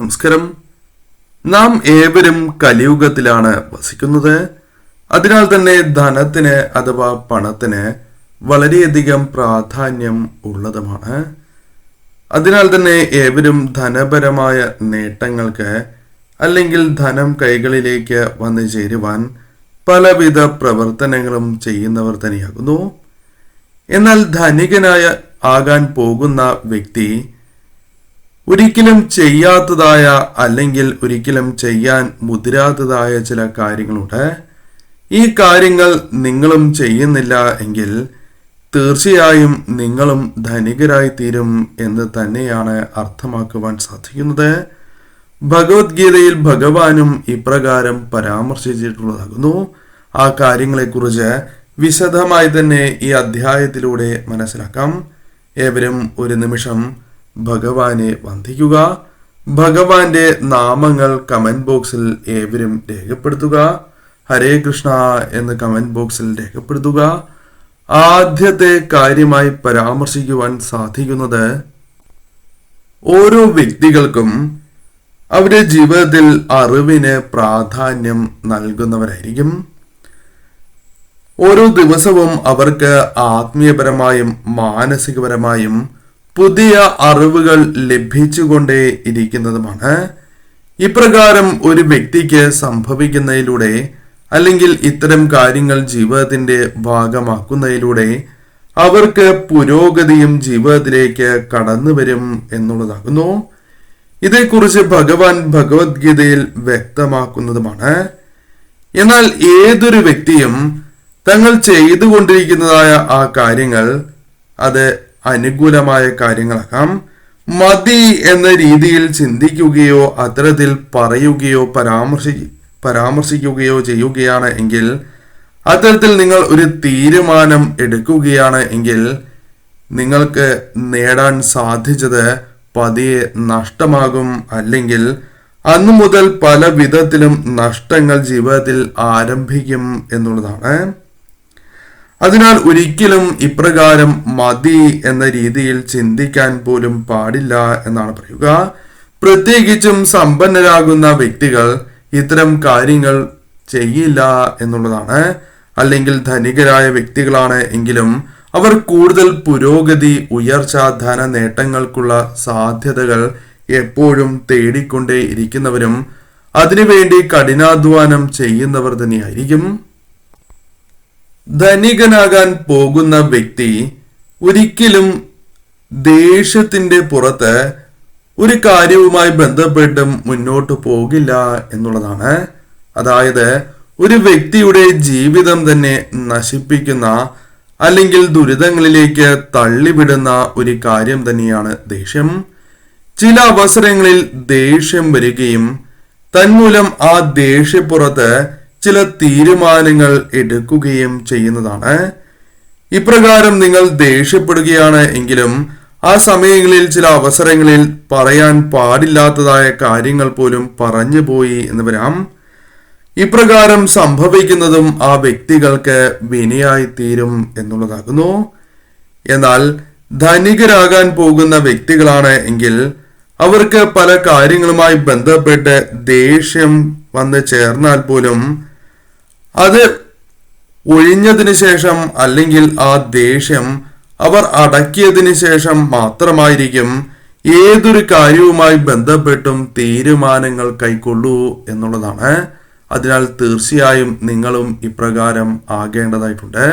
നമസ്കാരം. നാം ഏവരും കലിയുഗത്തിലാണ് വസിക്കുന്നത്. അതിനാൽ തന്നെ ധനത്തിന് അഥവാ പണത്തിന് വളരെയധികം പ്രാധാന്യം ഉള്ളതുമാണ്. അതിനാൽ തന്നെ ഏവരും ധനപരമായ നേട്ടങ്ങൾക്ക് അല്ലെങ്കിൽ ധനം കൈകളിലേക്ക് വന്നു ചേരുവാൻ പലവിധ പ്രവർത്തനങ്ങളും ചെയ്യുന്നവർ തന്നെയാകുന്നു. എന്നാൽ ധനികനായ ആകാൻ പോകുന്ന വ്യക്തി ഒരിക്കലും ചെയ്യാത്തതായ അല്ലെങ്കിൽ ഒരിക്കലും ചെയ്യാൻ മുതിരാത്തതായ ചില കാര്യങ്ങളുണ്ട്. ഈ കാര്യങ്ങൾ നിങ്ങളും ചെയ്യുന്നില്ല എങ്കിൽ തീർച്ചയായും നിങ്ങളും ധനികരായി തീരും എന്ന് തന്നെയാണ് അർത്ഥമാക്കുവാൻ സാധിക്കുന്നത്. ഭഗവത്ഗീതയിൽ ഭഗവാനും ഇപ്രകാരം പരാമർശിച്ചിട്ടുള്ളതാകുന്നു. ആ കാര്യങ്ങളെക്കുറിച്ച് വിശദമായി തന്നെ ഈ അധ്യായത്തിലൂടെ മനസ്സിലാക്കാം. ഏവരും ഒരു നിമിഷം ഭഗവാനെ വന്ദിക്കുക. ഭഗവാന്റെ നാമങ്ങൾ കമന്റ് ബോക്സിൽ ഏവരും രേഖപ്പെടുത്തുക. ഹരേ കൃഷ്ണ എന്ന് കമന്റ് ബോക്സിൽ രേഖപ്പെടുത്തുക. ആദ്യത്തെ കാര്യമായി പരാമർശിക്കുവാൻ സാധിക്കുന്നത് ഓരോ വ്യക്തികൾക്കും അവരുടെ ജീവിതത്തിൽ അറിവിന് പ്രാധാന്യം നൽകുന്നവരായിരിക്കും. ഓരോ ദിവസവും അവർക്ക് ആത്മീയപരമായും മാനസികപരമായും പുതിയ അറിവുകൾ ലഭിച്ചുകൊണ്ടേ ഇരിക്കുന്നതുമാണ് ഇപ്രകാരം ഒരു വ്യക്തിക്ക് സംഭവിക്കുന്നതിലൂടെ അല്ലെങ്കിൽ ഇത്തരം കാര്യങ്ങൾ ജീവിതത്തിന്റെ ഭാഗമാക്കുന്നതിലൂടെ അവർക്ക് പുരോഗതിയും ജീവിതത്തിലേക്ക് കടന്നു വരും എന്നുള്ളതാകുന്നു. ഇതേക്കുറിച്ച് ഭഗവാൻ ഭഗവത്ഗീതയിൽ വ്യക്തമാക്കുന്നതുമാണ്. എന്നാൽ ഏതൊരു വ്യക്തിയും തങ്ങൾ ചെയ്തുകൊണ്ടിരിക്കുന്നതായ ആ കാര്യങ്ങൾ അത് അനുകൂലമായ കാര്യങ്ങളാകാം. മതി എന്ന രീതിയിൽ ചിന്തിക്കുകയോ അത്തരത്തിൽ പറയുകയോ പരാമർശി പരാമർശിക്കുകയോ ചെയ്യുകയാണ് എങ്കിൽ അത്തരത്തിൽ നിങ്ങൾ ഒരു തീരുമാനം എടുക്കുകയാണ് എങ്കിൽ നിങ്ങൾക്ക് നേടാൻ സാധിച്ചത് പതിയെ നഷ്ടമാകും. അല്ലെങ്കിൽ അന്നു മുതൽ പല വിധത്തിലും നഷ്ടങ്ങൾ ജീവിതത്തിൽ ആരംഭിക്കും എന്നുള്ളതാണ്. അതിനാൽ ഒരിക്കലും ഇപ്രകാരം മതി എന്ന രീതിയിൽ ചിന്തിക്കാൻ പോലും പാടില്ല എന്നാണ് പറയുക. പ്രത്യേകിച്ചും സമ്പന്നരാകുന്ന വ്യക്തികൾ ഇത്തരം കാര്യങ്ങൾ ചെയ്യില്ല എന്നുള്ളതാണ്. അല്ലെങ്കിൽ ധനികരായ വ്യക്തികളാണ് എങ്കിലും അവർ കൂടുതൽ പുരോഗതി ഉയർച്ച ധന നേട്ടങ്ങൾക്കുള്ള സാധ്യതകൾ എപ്പോഴും തേടിക്കൊണ്ടേ ഇരിക്കുന്നവരും അതിനുവേണ്ടി കഠിനാധ്വാനം ചെയ്യുന്നവർ തന്നെയായിരിക്കും. ധനികനാകാൻ പോകുന്ന വ്യക്തി ഒരിക്കലും ദേഷ്യത്തിന്റെ പുറത്ത് ഒരു കാര്യവുമായി ബന്ധപ്പെട്ട് മുന്നോട്ട് പോകില്ല എന്നുള്ളതാണ്. അതായത് ഒരു വ്യക്തിയുടെ ജീവിതം തന്നെ നശിപ്പിക്കുന്ന അല്ലെങ്കിൽ ദുരിതങ്ങളിലേക്ക് തള്ളിവിടുന്ന ഒരു കാര്യം തന്നെയാണ് ദേഷ്യം. ചില അവസരങ്ങളിൽ ദേഷ്യം വരികയും തന്മൂലം ആ ദേഷ്യപ്പുറത്ത് ചില തീരുമാനങ്ങൾ എടുക്കുകയും ചെയ്യുന്നതാണ്. ഇപ്രകാരം നിങ്ങൾ ദേഷ്യപ്പെടുകയാണ് എങ്കിലും ആ സമയങ്ങളിൽ ചില അവസരങ്ങളിൽ പറയാൻ പാടില്ലാത്തതായ കാര്യങ്ങൾ പോലും പറഞ്ഞു പോയി എന്ന് വരാം. ഇപ്രകാരം സംഭവിക്കുന്നതും ആ വ്യക്തികൾക്ക് വിനയായി തീരും എന്നുള്ളതാകുന്നു. എന്നാൽ ധനികരാകാൻ പോകുന്ന വ്യക്തികളാണ് എങ്കിൽ അവർക്ക് പല കാര്യങ്ങളുമായി ബന്ധപ്പെട്ട് ദേഷ്യം വന്ന് ചേർന്നാൽ പോലും അത് ഒഴിഞ്ഞതിന് ശേഷം അല്ലെങ്കിൽ ആ ദേഷ്യം അവർ അടക്കിയതിന് ശേഷം മാത്രമായിരിക്കും ഏതൊരു കാര്യവുമായി ബന്ധപ്പെട്ടും തീരുമാനങ്ങൾ കൈക്കൊള്ളൂ എന്നുള്ളതാണ്. അതിനാൽ തീർച്ചയായും നിങ്ങളും ഇപ്രകാരം ആകേണ്ടതായിട്ടുണ്ട്.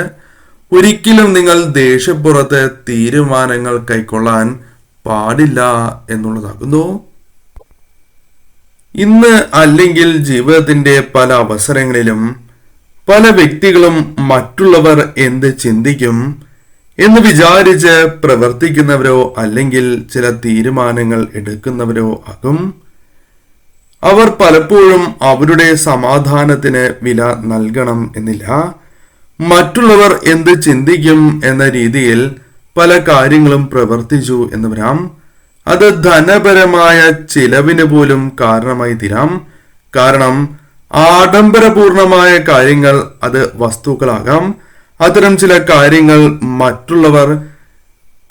ഒരിക്കലും നിങ്ങൾ ദേഷ്യപ്പുറത്ത് തീരുമാനങ്ങൾ കൈക്കൊള്ളാൻ പാടില്ല എന്നുള്ളതാകുന്നു. ഇന്ന് അല്ലെങ്കിൽ ജീവിതത്തിന്റെ പല അവസരങ്ങളിലും പല വ്യക്തികളും മറ്റുള്ളവർ എന്ത് ചിന്തിക്കും എന്ന് വിചാരിച്ച് പ്രവർത്തിക്കുന്നവരോ അല്ലെങ്കിൽ ചില തീരുമാനങ്ങൾ എടുക്കുന്നവരോ ആകും. അവർ പലപ്പോഴും അവരുടെ സമാധാനത്തിന് വില നൽകണം എന്നില്ല. മറ്റുള്ളവർ എന്ത് ചിന്തിക്കും എന്ന രീതിയിൽ പല കാര്യങ്ങളും പ്രവർത്തിച്ചു എന്ന് വരാം. അത് ധനപരമായ ചിലവിന് പോലും കാരണമായി തീരാം. കാരണം ആഡംബരപൂർണമായ കാര്യങ്ങൾ അത് വസ്തുക്കളാകാം. അത്തരം ചില കാര്യങ്ങൾ മറ്റുള്ളവർ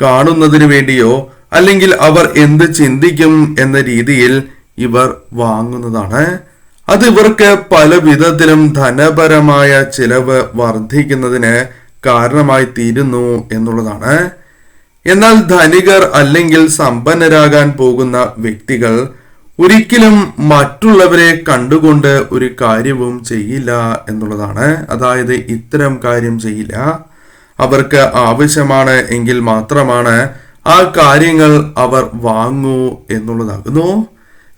കാണുന്നതിന് വേണ്ടിയോ അല്ലെങ്കിൽ അവർ എന്ത് ചിന്തിക്കും എന്ന രീതിയിൽ ഇവർ വാങ്ങുന്നതാണ്. അത് ഇവർക്ക് പല വിധത്തിലും ധനപരമായ ചിലവ് വർദ്ധിക്കുന്നതിന് കാരണമായി തീരുന്നു എന്നുള്ളതാണ്. എന്നാൽ ധനികർ അല്ലെങ്കിൽ സമ്പന്നരാകാൻ പോകുന്ന വ്യക്തികൾ ഒരിക്കലും മറ്റുള്ളവരെ കണ്ടുകൊണ്ട് ഒരു കാര്യവും ചെയ്യില്ല എന്നുള്ളതാണ്. അതായത് ഇത്തരം കാര്യം ചെയ്യില്ല. അവർക്ക് ആവശ്യമാണ് എങ്കിൽ മാത്രമാണ് ആ കാര്യങ്ങൾ അവർ വാങ്ങൂ എന്നുള്ളതാകുന്നു.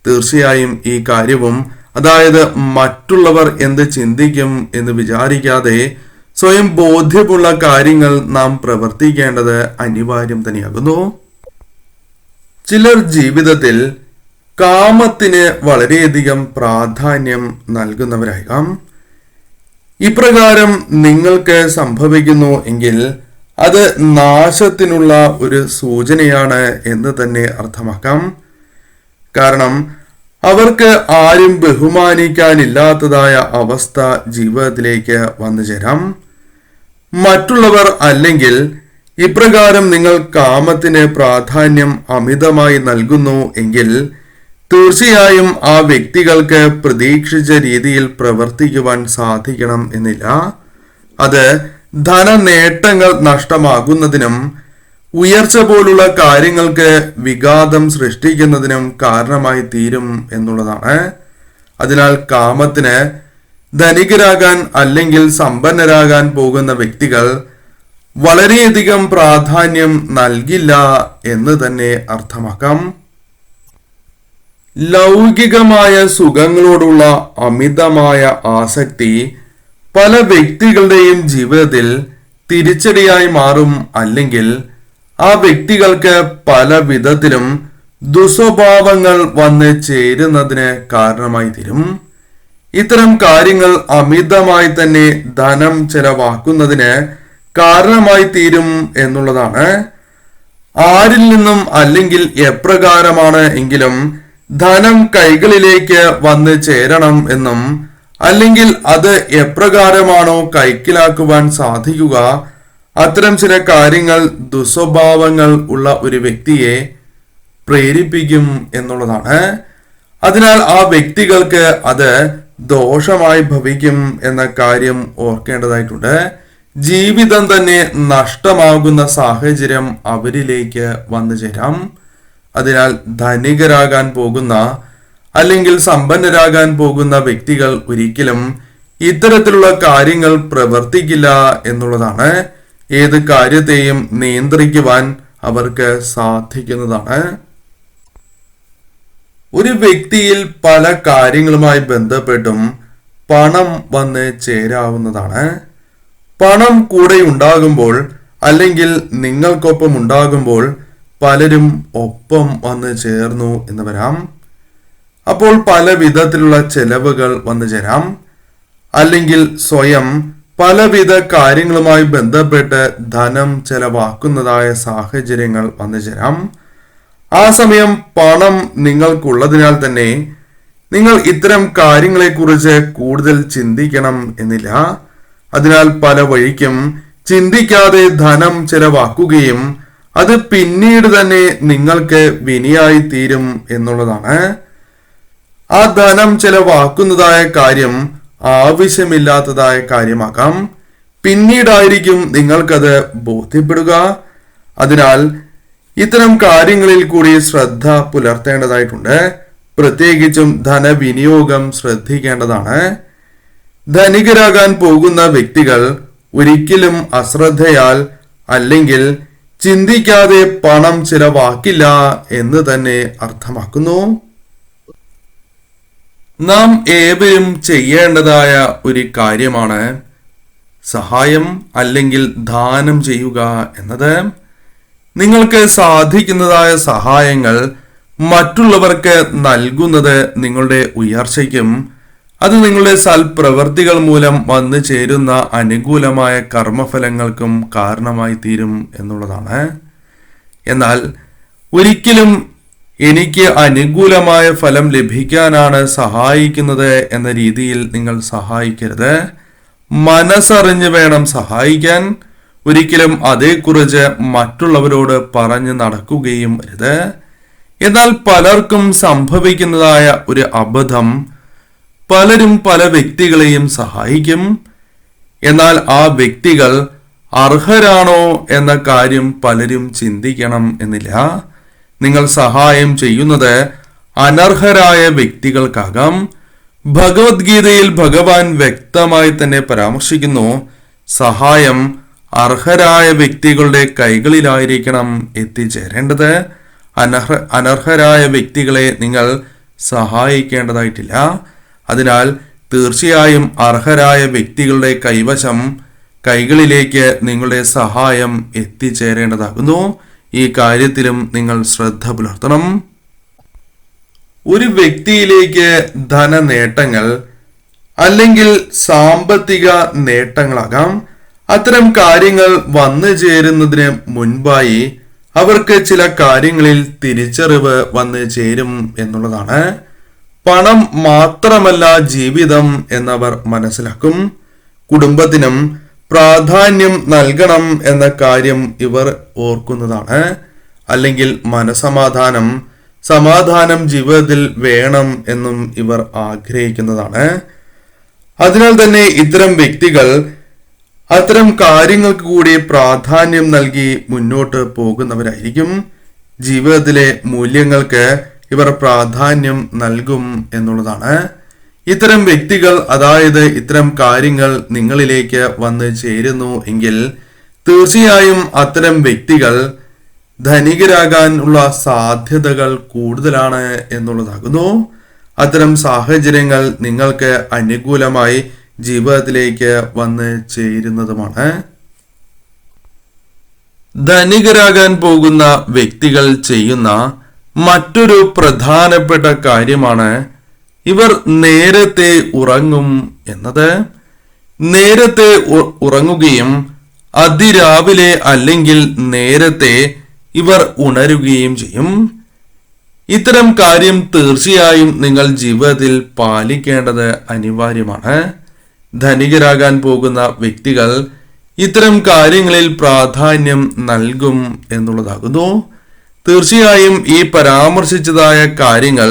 തീർച്ചയായും ഈ കാര്യവും അതായത് മറ്റുള്ളവർ എന്ത് ചിന്തിക്കും എന്ന് വിചാരിക്കാതെ സ്വയം ബോധ്യമുള്ള കാര്യങ്ങൾ നാം പ്രവർത്തിക്കേണ്ടത് അനിവാര്യം തന്നെയാകുന്നു. ചിലർ ജീവിതത്തിൽ കാമത്തിന് വളരെയധികം പ്രാധാന്യം നൽകുന്നവരാകാം. ഇപ്രകാരം നിങ്ങൾക്ക് സംഭവിക്കുന്നു എങ്കിൽ അത് നാശത്തിനുള്ള ഒരു സൂചനയാണ് എന്ന് തന്നെ അർത്ഥമാക്കാം. കാരണം അവർക്ക് ആരും ബഹുമാനിക്കാനില്ലാത്തതായ അവസ്ഥ ജീവിതത്തിലേക്ക് വന്നു ചേരാം. മറ്റുള്ളവർ അല്ലെങ്കിൽ ഇപ്രകാരം നിങ്ങൾ കാമത്തിന് പ്രാധാന്യം അമിതമായി നൽകുന്നു എങ്കിൽ തീർച്ചയായും ആ വ്യക്തികൾക്ക് പ്രതീക്ഷിച്ച രീതിയിൽ പ്രവർത്തിക്കുവാൻ സാധിക്കണം എന്നില്ല. അത് ധനനേട്ടങ്ങൾ നഷ്ടമാകുന്നതിനും ഉയർച്ച പോലുള്ള കാര്യങ്ങൾക്ക് വിഘാതം സൃഷ്ടിക്കുന്നതിനും കാരണമായി തീരും എന്നുള്ളതാണ്. അതിനാൽ കാമത്തിന് ധനികരാകാൻ അല്ലെങ്കിൽ സമ്പന്നരാകാൻ പോകുന്ന വ്യക്തികൾ വളരെയധികം പ്രാധാന്യം നൽകില്ല എന്ന് തന്നെ അർത്ഥമാക്കാം. ലൗകികമായ സുഖങ്ങളോടുള്ള അമിതമായ ആസക്തി പല വ്യക്തികളുടെയും ജീവിതത്തിൽ തിരിച്ചടിയായി മാറും അല്ലെങ്കിൽ ആ വ്യക്തികൾക്ക് പല വിധത്തിലും ദുസ്വഭാവങ്ങൾ വന്ന് ചേരുന്നതിന് കാരണമായി തീരും. ഇത്തരം കാര്യങ്ങൾ അമിതമായി തന്നെ ധനം ചെലവാക്കുന്നതിന് കാരണമായി തീരും എന്നുള്ളതാണ്. ആരിൽ നിന്നും അല്ലെങ്കിൽ എപ്രകാരമാണ് എങ്കിലും ധനം കൈകളിലേക്ക് വന്ന് ചേരണം എന്നും അല്ലെങ്കിൽ അത് എപ്രകാരമാണോ കൈക്കിലാക്കുവാൻ സാധിക്കുക അത്തരം ചില കാര്യങ്ങൾ ദുസ്വഭാവങ്ങൾ ഉള്ള ഒരു വ്യക്തിയെ പ്രേരിപ്പിക്കും എന്നുള്ളതാണ്. അതിനാൽ ആ വ്യക്തികൾക്ക് അത് ദോഷമായി ഭവിക്കും എന്ന കാര്യം ഓർക്കേണ്ടതായിട്ടുണ്ട്. ജീവിതം തന്നെ നഷ്ടമാകുന്ന സാഹചര്യം അവരിലേക്ക് വന്നു ചേരാം. അതിനാൽ ധനികരാകാൻ പോകുന്ന അല്ലെങ്കിൽ സമ്പന്നരാകാൻ പോകുന്ന വ്യക്തികൾ ഒരിക്കലും ഇത്തരത്തിലുള്ള കാര്യങ്ങൾ പ്രവർത്തിക്കില്ല എന്നുള്ളതാണ് ഏത് കാര്യത്തെയും നിയന്ത്രിക്കുവാൻ അവർക്ക് സാധിക്കുന്നതാണ്. ഒരു വ്യക്തിയിൽ പല കാര്യങ്ങളുമായി ബന്ധപ്പെട്ടും പണം വന്ന് ചേരാവുന്നതാണ്. പണം കൂടെ ഉണ്ടാകുമ്പോൾ അല്ലെങ്കിൽ നിങ്ങൾക്കൊപ്പം ഉണ്ടാകുമ്പോൾ പലരും ഒപ്പം വന്ന് ചേർന്നു എന്ന് വരാം. അപ്പോൾ പല വിധത്തിലുള്ള ചെലവുകൾ വന്നു ചേരാം. അല്ലെങ്കിൽ സ്വയം പലവിധ കാര്യങ്ങളുമായി ബന്ധപ്പെട്ട് ധനം ചെലവാക്കുന്നതായ സാഹചര്യങ്ങൾ വന്നു ചേരാം. ആ സമയം പണം നിങ്ങൾക്കുള്ളതിനാൽ തന്നെ നിങ്ങൾ ഇത്തരം കാര്യങ്ങളെക്കുറിച്ച് കൂടുതൽ ചിന്തിക്കണം എന്നില്ല. അതിനാൽ പല വഴിക്കും ചിന്തിക്കാതെ ധനം ചെലവാക്കുകയും അത് പിന്നീട് തന്നെ നിങ്ങൾക്ക് വിനിയായി തീരും എന്നുള്ളതാണ്. ആ ധനം ചെലവാക്കുന്നതായ കാര്യം ആവശ്യമില്ലാത്തതായ കാര്യമാകാം പിന്നീടായിരിക്കും നിങ്ങൾക്കത് ബോധ്യപ്പെടുക. അതിനാൽ ഇത്തരം കാര്യങ്ങളിൽ കൂടി ശ്രദ്ധ പുലർത്തേണ്ടതായിട്ടുണ്ട്. പ്രത്യേകിച്ചും ധനവിനിയോഗം ശ്രദ്ധിക്കേണ്ടതാണ്. ധനികരാകാൻ പോകുന്ന വ്യക്തികൾ ഒരിക്കലും അശ്രദ്ധയാൽ അല്ലെങ്കിൽ ചിന്തിക്കാതെ പണം ചിലവാക്കില്ല എന്ന് തന്നെ അർത്ഥമാക്കുന്നു. നാം ഏവരും ചെയ്യേണ്ടതായ ഒരു കാര്യമാണ് സഹായം അല്ലെങ്കിൽ ദാനം ചെയ്യുക എന്നത്. നിങ്ങൾക്ക് സാധിക്കുന്നതായ സഹായങ്ങൾ മറ്റുള്ളവർക്ക് നൽകുന്നത് നിങ്ങളുടെ ഉയർച്ചയ്ക്കും അത് നിങ്ങളുടെ സൽപ്രവർത്തികൾ മൂലം വന്നു ചേരുന്ന അനുകൂലമായ കർമ്മഫലങ്ങൾക്കും കാരണമായി തീരും എന്നുള്ളതാണ്. എന്നാൽ ഒരിക്കലും എനിക്ക് അനുകൂലമായ ഫലം ലഭിക്കാനാണ് സഹായിക്കുന്നത് എന്ന രീതിയിൽ നിങ്ങൾ സഹായിക്കരുത്. മനസ്സറിഞ്ഞ് വേണം സഹായിക്കാൻ. ഒരിക്കലും അതേക്കുറിച്ച് മറ്റുള്ളവരോട് പറഞ്ഞു നടക്കുകയും അരുത്. എന്നാൽ പലർക്കും സംഭവിക്കുന്നതായ ഒരു അബദ്ധം പലരും പല വ്യക്തികളെയും സഹായിക്കും. എന്നാൽ ആ വ്യക്തികൾ അർഹരാണോ എന്ന കാര്യം പലരും ചിന്തിക്കണം എന്നില്ല. നിങ്ങൾ സഹായം ചെയ്യുന്നത് അനർഹരായ വ്യക്തികൾക്കാകാം. ഭഗവത്ഗീതയിൽ ഭഗവാൻ വ്യക്തമായി തന്നെ പരാമർശിക്കുന്നു സഹായം അർഹരായ വ്യക്തികളുടെ കൈകളിലായിരിക്കണം എത്തിച്ചേരേണ്ടത്. അനർഹ അനർഹരായ വ്യക്തികളെ നിങ്ങൾ സഹായിക്കേണ്ടതായിട്ടില്ല. അതിനാൽ തീർച്ചയായും അർഹരായ വ്യക്തികളുടെ കൈവശം കൈകളിലേക്ക് നിങ്ങളുടെ സഹായം എത്തിച്ചേരേണ്ടതാകുന്നു. ഈ കാര്യത്തിലും നിങ്ങൾ ശ്രദ്ധ പുലർത്തണം. ഒരു വ്യക്തിയിലേക്ക് ധനനേട്ടങ്ങൾ അല്ലെങ്കിൽ സാമ്പത്തിക നേട്ടങ്ങളാകാം. അത്തരം കാര്യങ്ങൾ വന്നു ചേരുന്നതിന് മുൻപായി അവർക്ക് ചില കാര്യങ്ങളിൽ തിരിച്ചറിവ് വന്നു ചേരും എന്നുള്ളതാണ്. പണം മാത്രമല്ല ജീവിതം എന്നവർ മനസ്സിലാക്കും. കുടുംബത്തിനും പ്രാധാന്യം നൽകണം എന്ന കാര്യം ഇവർ ഓർക്കുന്നതാണ്. അല്ലെങ്കിൽ മനസമാധാനം സമാധാനം ജീവിതത്തിൽ വേണം എന്നും ഇവർ ആഗ്രഹിക്കുന്നതാണ്. അതിനാൽ തന്നെ ഇത്തരം വ്യക്തികൾ അത്തരം കാര്യങ്ങൾക്ക് കൂടി പ്രാധാന്യം നൽകി മുന്നോട്ട് പോകുന്നവരായിരിക്കും. ജീവിതത്തിലെ മൂല്യങ്ങൾക്ക് ഇവർ പ്രാധാന്യം നൽകും എന്നുള്ളതാണ്. ഇത്തരം വ്യക്തികൾ അതായത് ഇത്തരം കാര്യങ്ങൾ നിങ്ങളിലേക്ക് വന്ന് ചേരുന്നു എങ്കിൽ തീർച്ചയായും അത്തരം വ്യക്തികൾ ധനികരാകാനുള്ള സാധ്യതകൾ കൂടുതലാണ് എന്നുള്ളതാകുന്നു. അത്തരം സാഹചര്യങ്ങൾ നിങ്ങൾക്ക് അനുകൂലമായി ജീവിതത്തിലേക്ക് വന്ന് ചേരുന്നതുമാണ്. ധനികരാകാൻ പോകുന്ന വ്യക്തികൾ ചെയ്യുന്ന മറ്റൊരു പ്രധാനപ്പെട്ട കാര്യമാണ് ഇവർ നേരത്തെ ഉറങ്ങും എന്നത്. നേരത്തെ ഉറങ്ങുകയും അതിരാവിലെ അല്ലെങ്കിൽ നേരത്തെ ഇവർ ഉണരുകയും ചെയ്യും. ഇത്തരം കാര്യം തീർച്ചയായും നിങ്ങൾ ജീവിതത്തിൽ പാലിക്കേണ്ടത് അനിവാര്യമാണ്. ധനികരാകാൻ പോകുന്ന വ്യക്തികൾ ഇത്തരം കാര്യങ്ങളിൽ പ്രാധാന്യം നൽകും എന്നുള്ളതാകുന്നു. തീർച്ചയായും ഈ പരാമർശിച്ചതായ കാര്യങ്ങൾ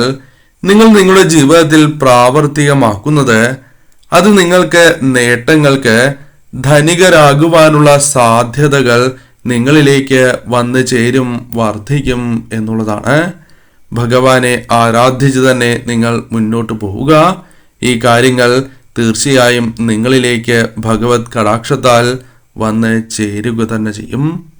നിങ്ങൾ നിങ്ങളുടെ ജീവിതത്തിൽ പ്രാവർത്തികമാക്കുന്നത് അത് നിങ്ങൾക്ക് നേട്ടങ്ങൾക്ക് ധനികരാകുവാനുള്ള സാധ്യതകൾ നിങ്ങളിലേക്ക് വന്നു ചേരും വർദ്ധിക്കും എന്നുള്ളതാണ്. ഭഗവാനെ ആരാധിച്ച് തന്നെ നിങ്ങൾ മുന്നോട്ട് പോവുക. ഈ കാര്യങ്ങൾ തീർച്ചയായും നിങ്ങളിലേക്ക് ഭഗവത് കടാക്ഷത്താൽ വന്ന് ചേരുക തന്നെ ചെയ്യും.